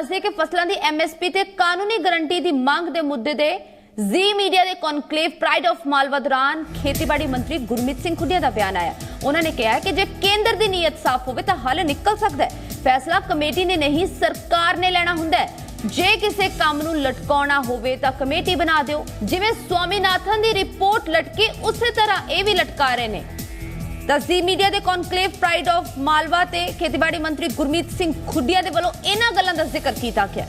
ਦੱਸਦੇ ਕਿ ਫਸਲਾਂ ਦੀ ਐਮਐਸਪੀ ਤੇ ਕਾਨੂੰਨੀ ਗਾਰੰਟੀ ਦੀ ਮੰਗ ਦੇ ਮੁੱਦੇ ਦੇ ਜ਼ੀ ਮੀਡੀਆ ਦੇ ਕਨਕਲੇਵ ਪ੍ਰਾਈਡ ਆਫ ਮਾਲਵਾ ਦੌਰਾਨ ਖੇਤੀਬਾੜੀ ਮੰਤਰੀ ਗੁਰਮੀਤ ਸਿੰਘ ਖੁੱਡੀਆ ਦਾ ਬਿਆਨ ਆਇਆ। ਉਹਨਾਂ ਨੇ ਕਿਹਾ ਕਿ ਜੇ ਕੇਂਦਰ ਦੀ ਨੀਅਤ ਸਾਫ਼ ਹੋਵੇ ਤਾਂ ਹੱਲ ਨਿਕਲ ਸਕਦਾ ਹੈ। ਫੈਸਲਾ ਕਮੇਟੀ ਨੇ ਨਹੀਂ, ਸਰਕਾਰ ਨੇ ਲੈਣਾ ਹੁੰਦਾ ਹੈ। ਜੇ ਕਿਸੇ ਕੰਮ ਨੂੰ ਲਟਕਾਉਣਾ ਹੋਵੇ ਤਾਂ ਕਮੇਟੀ ਬਣਾ ਦਿਓ। ਜਿਵੇਂ ਸਵਾਮੀਨਾਥਨ ਦੀ ਰਿਪੋਰਟ ਲਟਕੀ, ਉਸੇ ਤਰ੍ਹਾਂ ਇਹ ਵੀ ਲਟਕਾ ਰਹੇ ਨੇ। ਤਸਦੀ ਮੀਡੀਆ ਦੇ ਕਨਕਲੇਵ ਪ੍ਰਾਈਡ ਆਫ ਮਾਲਵਾ ਤੇ ਖੇਤੀਬਾੜੀ ਮੰਤਰੀ ਗੁਰਮੀਤ ਸਿੰਘ ਖੁੱਡੀਆ ਦੇ ਵੱਲੋਂ ਇਹਨਾਂ ਗੱਲਾਂ ਦਾ ਜ਼ਿਕਰ ਕੀਤਾ ਗਿਆ।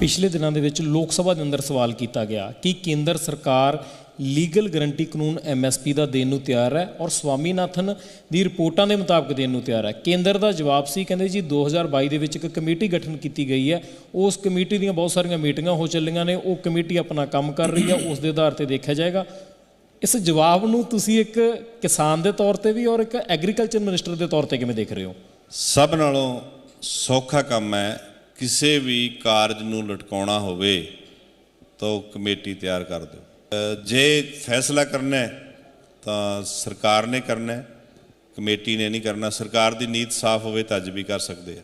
ਪਿਛਲੇ ਦਿਨਾਂ ਦੇ ਵਿੱਚ ਲੋਕ ਸਭਾ ਦੇ ਅੰਦਰ ਸਵਾਲ ਕੀਤਾ ਗਿਆ ਕਿ ਕੇਂਦਰ ਸਰਕਾਰ ਲੀਗਲ ਗਾਰੰਟੀ ਕਾਨੂੰਨ ਐਮਐਸਪੀ ਦਾ ਦੇਣ ਨੂੰ ਤਿਆਰ ਹੈ ਔਰ ਸਵਾਮੀਨਾਥਨ ਦੀ ਰਿਪੋਰਟਾਂ ਦੇ ਮੁਤਾਬਕ ਦੇਣ ਨੂੰ ਤਿਆਰ ਹੈ। ਕੇਂਦਰ ਦਾ ਜਵਾਬ ਸੀ, ਕਹਿੰਦੇ ਜੀ 2022 ਦੇ ਵਿੱਚ ਇੱਕ ਕਮੇਟੀ ਗਠਨ ਕੀਤੀ ਗਈ ਹੈ। ਉਸ ਕਮੇਟੀ ਦੀਆਂ ਬਹੁਤ ਸਾਰੀਆਂ ਮੀਟਿੰਗਾਂ ਹੋ ਚੱਲੀਆਂ ਨੇ। ਉਹ ਕਮੇਟੀ ਆਪਣਾ ਕੰਮ ਕਰ ਰਹੀ ਹੈ। ਉਸ ਦੇ ਆਧਾਰ ਤੇ ਦੇਖਿਆ ਜਾਏਗਾ। ਇਸ ਜਵਾਬ ਨੂੰ ਤੁਸੀਂ ਇੱਕ ਕਿਸਾਨ ਦੇ ਤੌਰ ਤੇ ਵੀ ਔਰ ਇੱਕ ਐਗਰੀਕਲਚਰ ਮਿਨਿਸਟਰ ਦੇ ਤੌਰ ਤੇ ਕਿਵੇਂ ਦੇਖ ਰਹੇ ਹੋ? ਸਭ ਨਾਲੋਂ ਸੌਖਾ ਕੰਮ ਹੈ ਕਿਸੇ ਵੀ ਕਾਰਜ ਨੂੰ ਲਟਕਾਉਣਾ ਹੋਵੇ ਤਾਂ ਉਹ ਕਮੇਟੀ ਤਿਆਰ ਕਰ ਦਿਓ। ਜੇ ਫੈਸਲਾ ਕਰਨਾ ਹੈ ਤਾਂ ਸਰਕਾਰ ਨੇ ਕਰਨਾ ਹੈ ਕਮੇਟੀ ਨੇ ਨਹੀਂ ਕਰਨਾ ਸਰਕਾਰ ਦੀ ਨੀਤ ਸਾਫ਼ ਹੋਵੇ ਤਾਂ ਅੱਜ ਵੀ ਕਰ ਸਕਦੇ ਆ।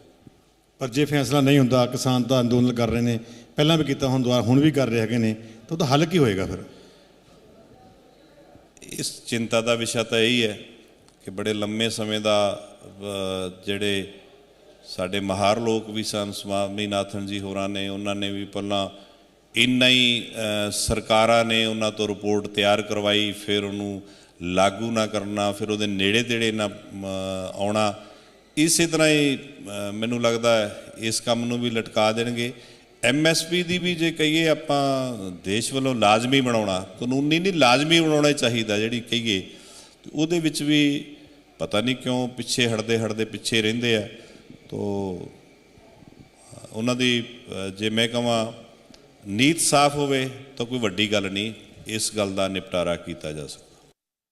ਪਰ ਜੇ ਫੈਸਲਾ ਨਹੀਂ ਹੁੰਦਾ ਕਿਸਾਨ ਤਾਂ ਅੰਦੋਲਨ ਕਰ ਰਹੇ ਨੇ ਪਹਿਲਾਂ ਵੀ ਕੀਤਾ ਹੁਣ ਦੁਬਾਰਾ ਹੁਣ ਵੀ ਕਰ ਰਹੇ ਹੈਗੇ ਨੇ ਤਾਂ ਉਹਦਾ ਹੱਲ ਕੀ ਹੋਏਗਾ ਫਿਰ? ਇਸ ਚਿੰਤਾ ਦਾ ਵਿਸ਼ਾ ਤਾਂ ਇਹੀ ਹੈ ਕਿ ਬੜੇ ਲੰਮੇ ਸਮੇਂ ਦਾ ਜਿਹੜੇ ਸਾਡੇ ਮਹਾਰ ਲੋਕ ਵੀ ਸਨ ਸਵਾਮੀਨਾਥਨ ਜੀ ਹੋਰਾਂ ਨੇ ਉਹਨਾਂ ਨੇ ਵੀ ਪਹਿਲਾਂ ਇੰਨਾ ਹੀ ਸਰਕਾਰਾਂ ਨੇ ਉਹਨਾਂ ਤੋਂ ਰਿਪੋਰਟ ਤਿਆਰ ਕਰਵਾਈ, ਫਿਰ ਉਹਨੂੰ ਲਾਗੂ ਨਾ ਕਰਨਾ, ਫਿਰ ਉਹਦੇ ਨੇੜੇ ਤੇੜੇ ਨਾ ਆਉਣਾ। ਇਸੇ ਤਰ੍ਹਾਂ ਹੀ ਮੈਨੂੰ ਲੱਗਦਾ ਇਸ ਕੰਮ ਨੂੰ ਵੀ ਲਟਕਾ ਦੇਣਗੇ। ਐਮਐਸਪੀ ਦੀ ਵੀ ਜੇ ਕਹੀਏ ਆਪਾਂ, ਦੇਸ਼ ਵੱਲੋਂ ਲਾਜ਼ਮੀ ਬਣਾਉਣਾ, ਕਾਨੂੰਨੀ ਨਹੀਂ, ਲਾਜ਼ਮੀ ਬਣਾਉਣਾ ਚਾਹੀਦਾ, ਜਿਹੜੀ ਕਹੀਏ। ਉਹਦੇ ਵਿੱਚ ਵੀ ਪਤਾ ਨਹੀਂ ਕਿਉਂ ਪਿੱਛੇ ਹਟਦੇ ਹਟਦੇ ਪਿੱਛੇ ਰਹਿੰਦੇ ਆ। ਤੋ ਉਹਨਾਂ ਦੀ ਜੇ ਮੈਂ ਕਹਾਂ ਨੀਤ ਸਾਫ਼ ਹੋਵੇ ਤਾਂ ਕੋਈ ਵੱਡੀ ਗੱਲ ਨਹੀਂ, ਇਸ ਗੱਲ ਦਾ ਨਿਪਟਾਰਾ ਕੀਤਾ ਜਾ ਸਕਦਾ